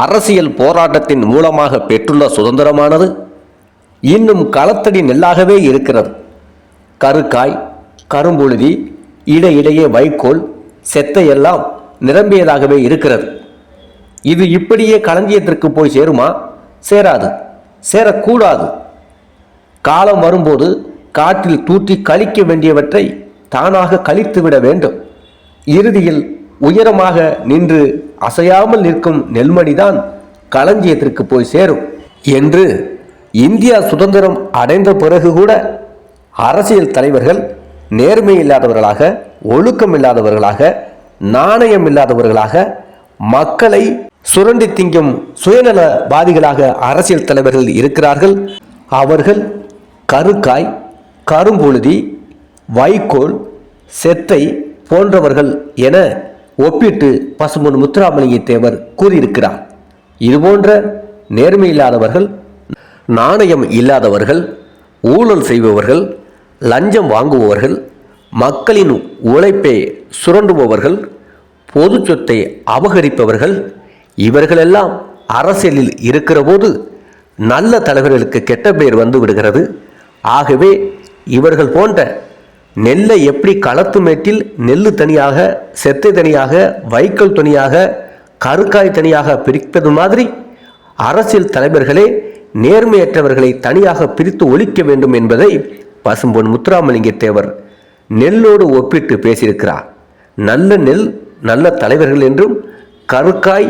அரசியல் போராட்டத்தின் மூலமாக பெற்றுள்ள சுதந்திரமானது இன்னும் களத்தடி நெல்லாகவே இருக்கிறது. கருக்காய் கரும்புழுதி இடையிடையே வைக்கோல் செத்தையெல்லாம் நிரம்பியதாகவே இருக்கிறது. இது இப்படியே களஞ்சியத்திற்கு போய் சேருமா? சேராது. சேரக்கூடாது. காலம் வரும்போது காற்றில் தூற்றி கழிக்க வேண்டியவற்றை தானாக கழித்துவிட வேண்டும். இறுதியில் உயரமாக நின்று அசையாமல் நிற்கும் நெல்மணிதான் களஞ்சியத்திற்கு போய் சேரும். என்று இந்தியா சுதந்திரம் அடைந்த பிறகு கூட அரசியல் தலைவர்கள் நேர்மை இல்லாதவர்களாக ஒழுக்கம் இல்லாதவர்களாக நாணயம் இல்லாதவர்களாக மக்களை சுரண்டி திங்கும் சுயநலவாதிகளாக அரசியல் தலைவர்கள் இருக்கிறார்கள். அவர்கள் கருக்காய் கரும்புழுதி வைக்கோல் செத்தை போன்றவர்கள் என ஒப்பிட்டு பசும்பொன் முத்துராமலிங்க தேவர் கூறியிருக்கிறார். இதுபோன்ற நேர்மை இல்லாதவர்கள் நாணயம் இல்லாதவர்கள் ஊழல் செய்பவர்கள் லஞ்சம் வாங்குபவர்கள் மக்களின் உழைப்பை சுரண்டுபவர்கள் பொது சொத்தை அபகரிப்பவர்கள் இவர்களெல்லாம் அரசியலில் இருக்கிற போது நல்ல தலைவர்களுக்கு கெட்ட பெயர் வந்து விடுகிறது. ஆகவே இவர்கள் போன்ற நெல்லை எப்படி களத்து மேட்டில் நெல் தனியாக செத்தை தனியாக வைக்கோல் தனியாக கருக்காய் தனியாக பிரிப்பது மாதிரி அரசியல் தலைவர்களே நேர்மையற்றவர்களை தனியாக பிரித்து ஒழிக்க வேண்டும் என்பதை பசும்பொன் முத்துராமலிங்க தேவர் நெல்லோடு ஒப்பிட்டு பேசியிருக்கிறார். நல்ல நெல் நல்ல தலைவர்கள் என்றும் கருக்காய்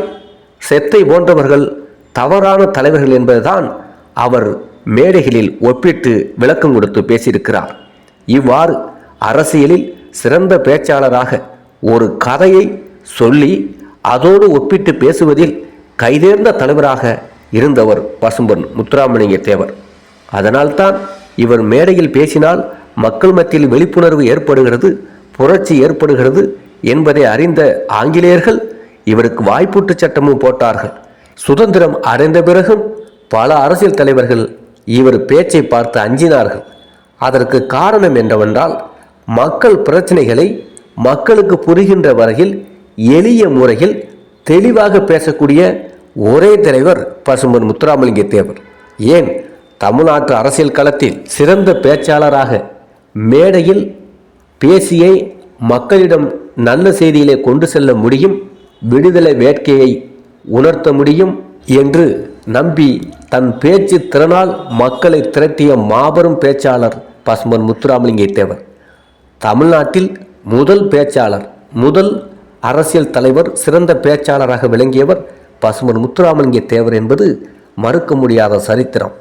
செத்தை போன்றவர்கள் தவறான தலைவர்கள் என்பதுதான் அவர் மேடைகளில் ஒப்பிட்டு விளக்கம் கொடுத்து பேசியிருக்கிறார். இவ்வாறு அரசியலில் சிறந்த பேச்சாளராக ஒரு கதையை சொல்லி அதோடு ஒப்பிட்டு பேசுவதில் கைதேர்ந்த தலைவராக இருந்தவர் பசும்பொன் முத்துராமலிங்க தேவர். அதனால்தான் இவர் மேடையில் பேசினால் மக்கள் மத்தியில் விழிப்புணர்வு ஏற்படுகிறது புரட்சி ஏற்படுகிறது என்பதை அறிந்த ஆங்கிலேயர்கள் இவருக்கு வாய்ப்பூட்டு சட்டமும் போட்டார்கள். சுதந்திரம் அடைந்த பிறகும் பல அரசியல் தலைவர்கள் இவர் பேச்சை பார்த்து அஞ்சினார்கள். அதற்கு காரணம் என்னவென்றால் மக்கள் பிரச்சனைகளை மக்களுக்கு புரிகின்ற வரையில் எளிய முறையில் தெளிவாக பேசக்கூடிய ஒரே தலைவர் பசும்பன் முத்துராமலிங்க தேவர் ஏன்? தமிழ்நாட்டு அரசியல் களத்தில் சிறந்த பேச்சாளராக மேடையில் பேசியை மக்களிடம் நல்ல செய்தியிலே கொண்டு செல்ல முடியும் விடுதலை வேட்கையை உணர்த்த முடியும் என்று நம்பி தன் பேச்சு திறனால் மக்களை திரட்டிய மாபெரும் பேச்சாளர் பசும்பன் முத்துராமலிங்க தேவர் தமிழ்நாட்டில் முதல் பேச்சாளர் முதல் அரசியல் தலைவர் சிறந்த பேச்சாளராக விளங்கியவர் பசுமன் முத்துராமலிங்க தேவர் என்பது மறுக்க முடியாத சரித்திரம்.